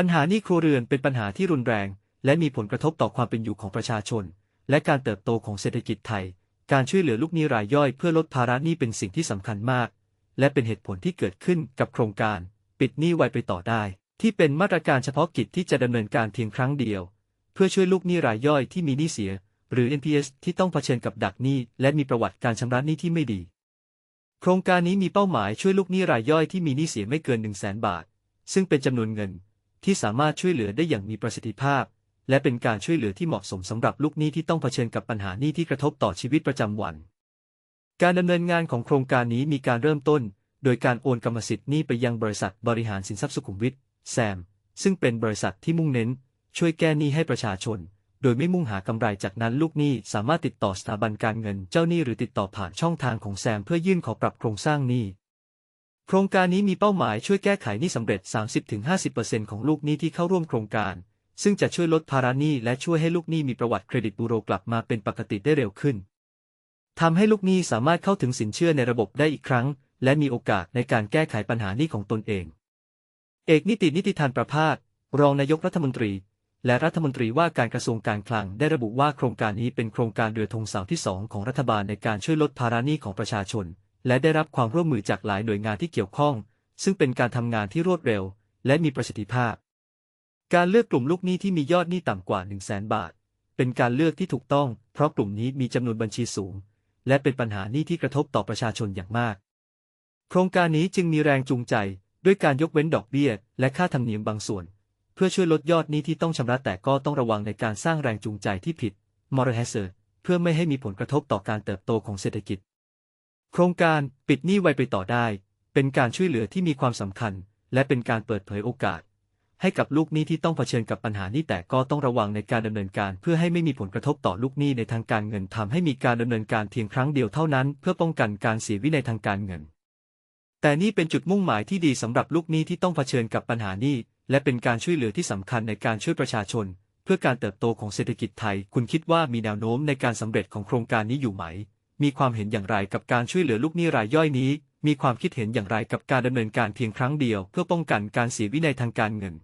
ปัญหานี้ครัวเรือนเป็นปัญหาที่รุนแรง และมีผลกระทบต่อความเป็นอยู่ของประชาชน และการเติบโตของเศรษฐกิจไทย การช่วยเหลือลูกหนี้รายย่อยเพื่อลดภาระหนี้เป็นสิ่งที่สำคัญมาก และเป็นเหตุผลที่เกิดขึ้นกับโครงการ ปิดหนี้ไวไปต่อได้ ที่เป็นมาตรการเฉพาะกิจที่จะดำเนินการเพียงครั้งเดียว เพื่อช่วยลูกหนี้รายย่อยที่มีหนี้เสีย หรือ NPS ที่ต้องเผชิญกับดักหนี้และมีประวัติการชำระหนี้ที่ไม่ดี โครงการนี้มีเป้าหมายช่วยลูกหนี้รายย่อยที่มีหนี้เสียไม่เกิน 1 0 0 0 0แบาท ซึ่งเป็นจำนวนเงิน ที่สามารถช่วยเหลือได้อย่างมีประสิทธิภาพ และเป็นการช่วยเหลือที่เหมาะสมสำหรับลูกหนี้ที่ต้องเผชิญกับปัญหาหนี้ที่กระทบต่อชีวิตประจำวัน การดำเนินงานของโครงการนี้มีการเริ่มต้น โดยการโอนกรรมสิทธิ์หนี้ไปยังบริษัทบริหารสินทรัพย์สุขุมวิทแซม ซึ่งเป็นบริษัทที่มุ่งเน้น ช่วยแก้หนี้ให้ประชาชน โดยไม่มุ่งหากำไรจากนั้นลูกหนี้สามารถติดต่อสถาบันการเงินเจ้าหนี้หรือติดต่อผ่านช่องทางของแซม เพื่อยื่นขอปรับโครงสร้างหนี้ โครงการนี้มีเป้าหมายช่วยแก้ไขหนี้สำเร็จ 30-50%ของลูกหนี้ที่เข้าร่วมโครงการ ซึ่งจะช่วยลดภาระหนี้และช่วยให้ลูกหนี้มีประวัติเครดิตบูโรกลับมาเป็นปกติได้เร็วขึ้นทำให้ลูกหนี้สามารถเข้าถึงสินเชื่อในระบบได้อีกครั้ง และมีโอกาสในการแก้ไขปัญหาหนี้ของตนเอง เอกนิตินิติธานประภาสรองนายกรัฐมนตรี และรัฐมนตรีว่าการกระทรวงการคลังได้ระบุว่าโครงการนี้เป็นโครงการเรือธงเสาที่สองของรัฐบาลในการช่วยลดภาระหนี้ของประชาชน และได้รับความร่วมมือจากหลายหน่วยงานที่เกี่ยวข้อง ซึ่งเป็นการทำงานที่รวดเร็ว และมีประสิทธิภาพ การเลือกกลุ่มลูกหนี้ที่มียอดหนี้ต่ำกว่า 1 0 0 0 0แสนบาท เป็นการเลือกที่ถูกต้อง เพราะกลุ่มนี้มีจำนวนบัญชีสูง และเป็นปัญหาหนี้ที่กระทบต่อประชาชนอย่างมาก โครงการนี้จึงมีแรงจูงใจ ด้วยการยกเว้นดอกเบี้ย และค่าธรรมเนียมบางส่วน เพื่อช่วยลดยอดหนี้ที่ต้องชำระแต่ก็ต้องระวังในการสร้างแรงจูงใจที่ผิด m o r a l h a z a r d เพื่อไม่ให้มีผลกระทบต่อการเติบโตของเศรษฐกิจ โครงการปิดหนี้ไวไปต่อได้ เป็นการช่วยเหลือที่มีความสำคัญ และเป็นการเปิดเผยโอกาส ให้กับลูกหนี้ที่ต้องเผชิญกับปัญหานี้แต่ก็ต้องระวังในการดำเนินการ เพื่อให้ไม่มีผลกระทบต่อลูกหนี้ในทางการเงินทำให้มีการดำเนินการเพียงครั้งเดียวเท่านั้น เพื่อป้องกันการเสียวินัยทางการเงิน แต่นี่เป็นจุดมุ่งหมายที่ดีสำหรับลูกหนี้ที่ต้องเผชิญกับปัญหานี้ และเป็นการช่วยเหลือที่สำคัญในการช่วยประชาชน เพื่อการเติบโตของเศรษฐกิจไทย คุณคิดว่ามีแนวโน้มในการสำเร็จของโครงการนี้อยู่ไหม มีความเห็นอย่างไรกับการช่วยเหลือลูกหนี้รายย่อยนี้ มีความคิดเห็นอย่างไรกับการดำเนินการเพียงครั้งเดียว เพื่อป้องกันการเสียวินัยทางการเงิน